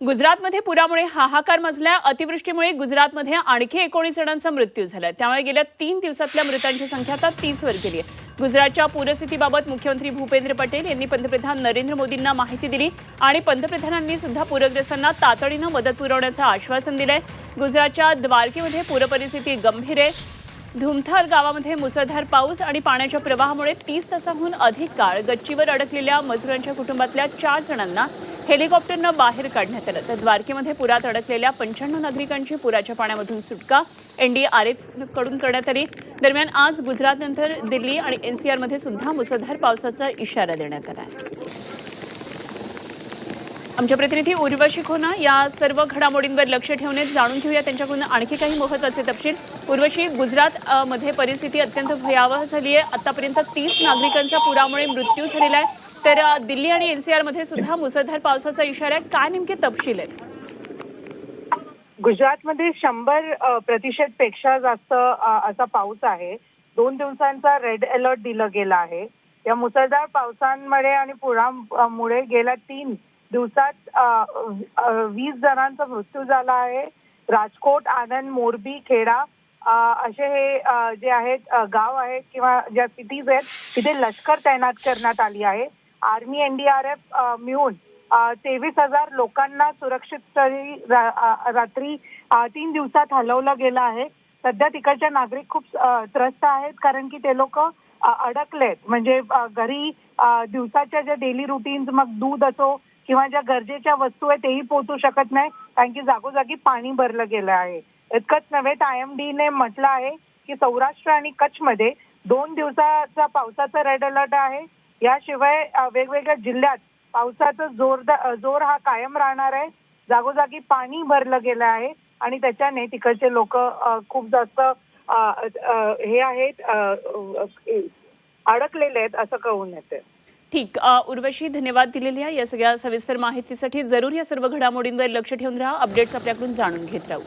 गुजरातमध्ये पुरामुळे हाहाकार मजल्या अतिवृष्टीमुळे गुजरातमध्ये आणखी एकोणीस जणांचा मृत्यू झालाय त्यामुळे गेल्या तीन दिवसातल्या मृतांची संख्या आता तीस वर गेली आहे. गुजरातच्या पूरस्थितीबाबत मुख्यमंत्री भूपेंद्र पटेल यांनी पंतप्रधान नरेंद्र मोदींना माहिती दिली आणि पंतप्रधानांनी सुद्धा पूरग्रस्तांना तातडीनं मदत पुरवण्याचं आश्वासन दिलंय. गुजरातच्या द्वारकेमध्ये पूरपरिस्थिती गंभीर आहे. धुमथार गावामध्ये मुसळधार पाऊस आणि पाण्याच्या प्रवाहामुळे तीस तासाहून अधिक काळ गच्चीवर अडकलेल्या मजुरांच्या कुटुंबातल्या चार जणांना हेलिकॉप्टरनं बाहेर काढण्यात आलं. तर द्वारकेमध्ये पुरात अडकलेल्या पंच्याण्णव नागरिकांची पुराच्या पाण्यामधून सुटका एनडीआरएफकडून करण्यात आली. दरम्यान आज गुजरातनंतर दिल्ली आणि एनसीआरमध्ये सुद्धा मुसळधार पावसाचा इशारा देण्यात आला आहे. आमच्या प्रतिनिधी उर्वशी खोना या सर्व घडामोडींवर लक्ष ठेवणे जाणून घेऊया त्यांच्याकडून आणखी काही महत्त्वाचे तपशील. उर्वशी गुजरात मध्ये परिस्थिती अत्यंत भयावह झाली आहे. आतापर्यंत तीस नागरिकांचा पुरामुळे मृत्यू झालेला आहे. तर दिल्ली आणि एनसीआरमध्ये सुद्धा मुसळधार पावसाचा इशारा आहे. काय नेमके तपशील आहेत? गुजरातमध्ये शंभर प्रतिशत पेक्षा जास्त असा पाऊस आहे. दोन दिवसांचा रेड अलर्ट दिलं गेला आहे. या मुसळधार पावसांमुळे आणि पुरामुळे गेल्या तीन दिवसात वीस जणांचा मृत्यू झाला आहे. राजकोट आनंद मोरबी खेडा असे हे जे आहेत गाव आहेत किंवा ज्या सिटीज आहेत तिथे लष्कर तैनात करण्यात आली आहे. आर्मी एनडीआरएफ मिळून तेवीस हजार लोकांना सुरक्षित स्थळी रात्री तीन दिवसात हलवलं गेलं आहे. सध्या तिकडच्या नागरिक खूप त्रस्त आहेत कारण की ते लोक अडकलेत. म्हणजे घरी दिवसाच्या ज्या डेली रुटीन्स मग दूध असो किंवा ज्या गरजेच्या वस्तू आहेत तेही पोहोचू शकत नाही कारण की जागोजागी पाणी भरलं गेलं आहे. इतकंच नव्हे तर आय एम डीने म्हटलं आहे की सौराष्ट्र आणि कच्छमध्ये दोन दिवसाचा पावसाचा रेड अलर्ट आहे. याशिवाय वेगवेगळ्या जिल्ह्यात पावसाचा जोरदार जोर हा कायम राहणार आहे. जागोजागी पाणी भरलं गेलं आहे आणि त्याच्याने तिकडचे लोक खूप जास्त हे आहेत अडकलेले आहेत असं कळून येते ठीक. उर्वशी धन्यवाद दिलेल्या या सगळ्या सविस्तर माहितीसाठी जरूर या सर्व घडामोडींवर लक्ष ठेवून राहा. अपडेट्स आपल्याकडून जाणून घेत राहू.